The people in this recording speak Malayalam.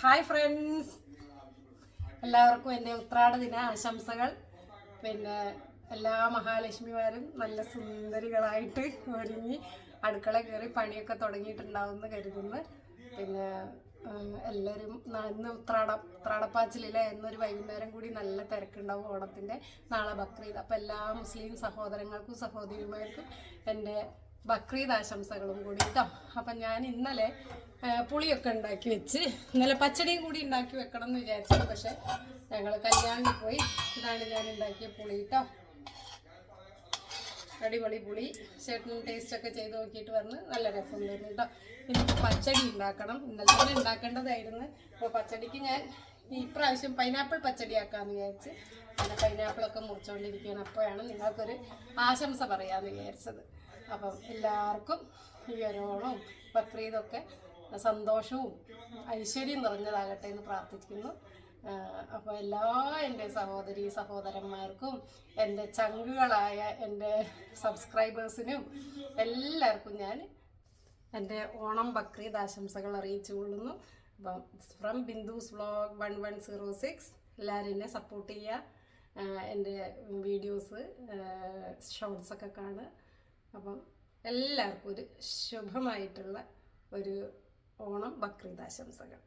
ഹായ് ഫ്രണ്ട്സ് എല്ലാവർക്കും എന്റെ ഉത്രാട ദിന ആശംസകൾ. പിന്നെ എല്ലാ മഹാലക്ഷ്മിമാരും നല്ല സുന്ദരികളായിട്ട് ഒരുങ്ങി അടുക്കള കയറി പണിയൊക്കെ തുടങ്ങിയിട്ടുണ്ടാവുമെന്ന് കരുതുന്നു. പിന്നെ എല്ലാവരും ഇന്ന് ഉത്രാടം ഉത്രാടപ്പാച്ചിലെ എന്നൊരു വൈകുന്നേരം കൂടി നല്ല തിരക്കുണ്ടാവും ഓണത്തിന്റെ. നാളെ ബക്രീദ്. അപ്പം എല്ലാ മുസ്ലിം സഹോദരങ്ങൾക്കും സഹോദരിമാർക്കും എന്റെ ബക്രീദ് ആശംസകളും കൂടി. കേട്ടോ അപ്പം ഞാൻ ഇന്നലെ പുളിയൊക്കെ ഉണ്ടാക്കി വെച്ച് ഇന്നലെ പച്ചടിയും കൂടി ഉണ്ടാക്കി വെക്കണം എന്ന് വിചാരിച്ചത് പക്ഷെ ഞങ്ങൾ കല്യാണിൽ പോയി. ഇതാണ് ഞാൻ ഉണ്ടാക്കിയ പുളി കേട്ടോ. അടിപൊളി പുളി. ചേട്ടനും ടേസ്റ്റ് ഒക്കെ ചെയ്ത് നോക്കിയിട്ട് വന്ന് നല്ല രസം തരും കേട്ടോ. ഇനി പച്ചടി ഉണ്ടാക്കണം. ഇന്നലെ തന്നെ ഉണ്ടാക്കേണ്ടതായിരുന്നു. അപ്പോൾ പച്ചടിക്ക് ഞാൻ ഈ പ്രാവശ്യം പൈനാപ്പിൾ പച്ചടി ആക്കാമെന്ന് വിചാരിച്ച് പിന്നെ പൈനാപ്പിളൊക്കെ മുറിച്ചുകൊണ്ടിരിക്കുകയാണ് അപ്പോഴാണ് നിങ്ങൾക്കൊരു ആശംസ പറയാമെന്ന് വിചാരിച്ചത്. അപ്പം എല്ലാവർക്കും ഈ ഒരു ഓണവും ബക്രീദൊക്കെ സന്തോഷവും ഐശ്വര്യം നിറഞ്ഞതാകട്ടെ എന്ന് പ്രാർത്ഥിക്കുന്നു. അപ്പോൾ എല്ലാ എന്റെ സഹോദരി സഹോദരന്മാർക്കും എന്റെ ചങ്കുകളായ എന്റെ സബ്സ്ക്രൈബേഴ്സിനും എല്ലാവർക്കും ഞാൻ എന്റെ ഓണം ബക്രീദ് ആശംസകൾ അറിയിച്ചു കൊള്ളുന്നു. അപ്പം from Bindu's vlog one one zero six എല്ലാവരും എന്നെ സപ്പോർട്ട് ചെയ്യുക. എന്റെ വീഡിയോസ് ഷോർട്സൊക്കെ കാണുക. അപ്പം എല്ലാവർക്കും ഒരു ശുഭമായിട്ടുള്ള ഒരു ഓണം ബക്രീദ് ആശംസകൾ.